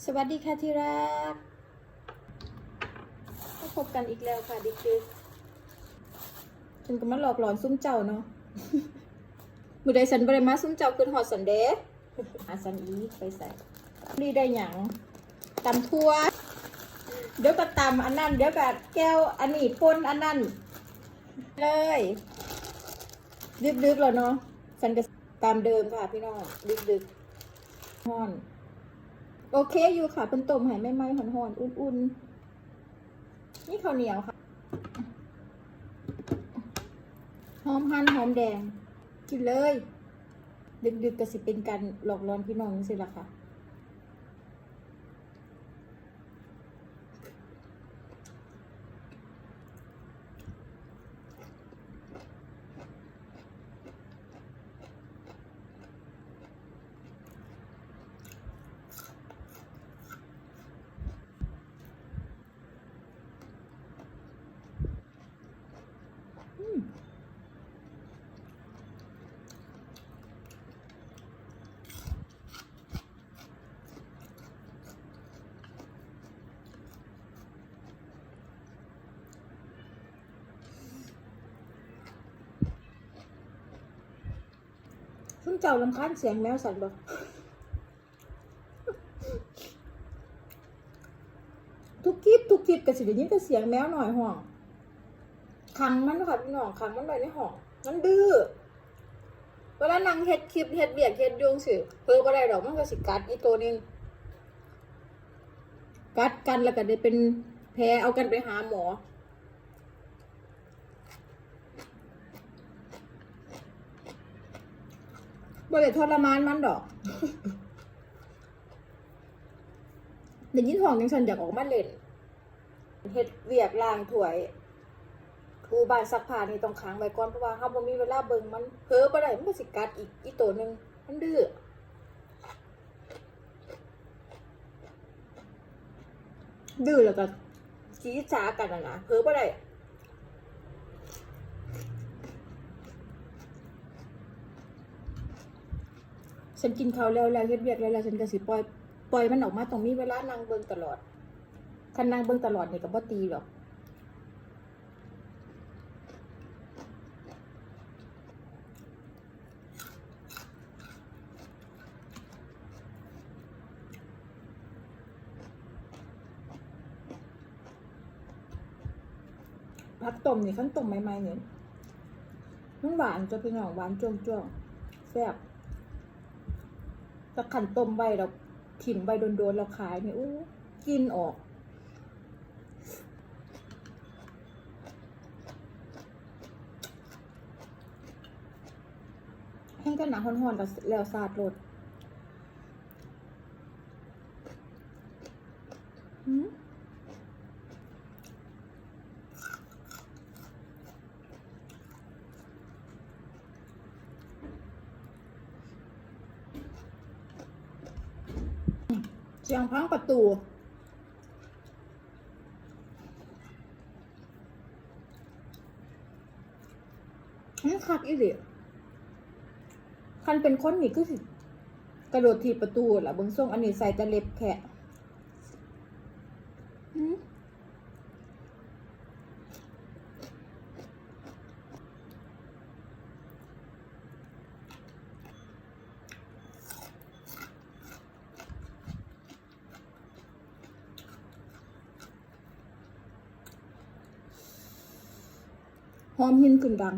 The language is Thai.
สวัสดีค่ะที่รักก็พบกันอีกแล้วค่ะดิคิสฉันก็มาหลอกหลอนซุ้มเจ้าเนาะมือใดสันบริมาซุ้มเจ้าขึ้นหอดสันเดย์อาสันอีไปใส่นี่ได้หยังตำทั่ว เดี๋ยวก็ตำอันนั้น เดี๋ยวก็แก้วอันนี้ปนอันนั้น เลยดึกๆแล้วเนาะสันก็ตามเดิมค่ะพี่น้องดึกๆห้อน โอเคอยู่ค่ะเป็นต้มไห่ไม่ไหม้หอนๆอุ่นๆ นี่ข้าวเหนียวค่ะ หอมหั่นหอมแดง กินเลย ดึกๆก็สิเป็นการหลอกล่อพี่น้องสิล่ะค่ะ ซึ่ง เจ้าลำคาญเสียงแมวสัตว์บ่ทุกคลิปทุกคลิปก็สิได้ยินแต่เสียงแมวหน่อยห่วงขังมันค่ะพี่น้องขังมันไว้ในห้องมันดื้อเวลานั่งเฮ็ดคลิปเฮ็ดเบียดเฮ็ดดวงสิเพิ่อบ่ได้ดอกมันก็สิกัดอีตัวหนึงกัดกันแล้วก็ได้เป็นแผลเอากันไปหาหมอ บ่ได้ทรมานมันดอกเดี๋ยวยินห้องยังฉันอยากออกมาเล่นเฮ็ดเวียกลางถวยถูบานซักผ้านี่ต้องค้างไว้ก่อนเพราะว่าเฮาบ่มีเวลาเบิ่งมันเผลอบ่ได้มันก็สิกัดอีกอีกตัวหนึงมันดื้อดื้อแล้วก็จี้จ้ากันนะนะเผลอบ่ได้ ฉันกินเขาวแล้วแล้วเฮ็ดเวียกแล้วแล้วฉันก็สิปล่อยปล่อยมันออกมาต้องมีเวลานั่งเบิ่งตลอดคันนั่งเบิ่งตลอดนี่ก็บ่ตีหรอกผักต้มนี่ขั้นต้มใหม่ๆเนี่ยมันหวานจะเป็นหอมหวานจ้วงๆแซ่บ ตะขันต้มใบเราถิ่มใบโดนๆเราขายเนี่ยอู้กินออก แห้งก็หนาห่อนๆแล้วแล้วสาดรด สียงพังประตูนี่คักอีหลีคันเป็นคนนี่ก็สิกระโดดถีบประตูล่ะเบิ้งส่งอันนี้ใส่ตะเล็บแขะ อมหินขึ้นบัง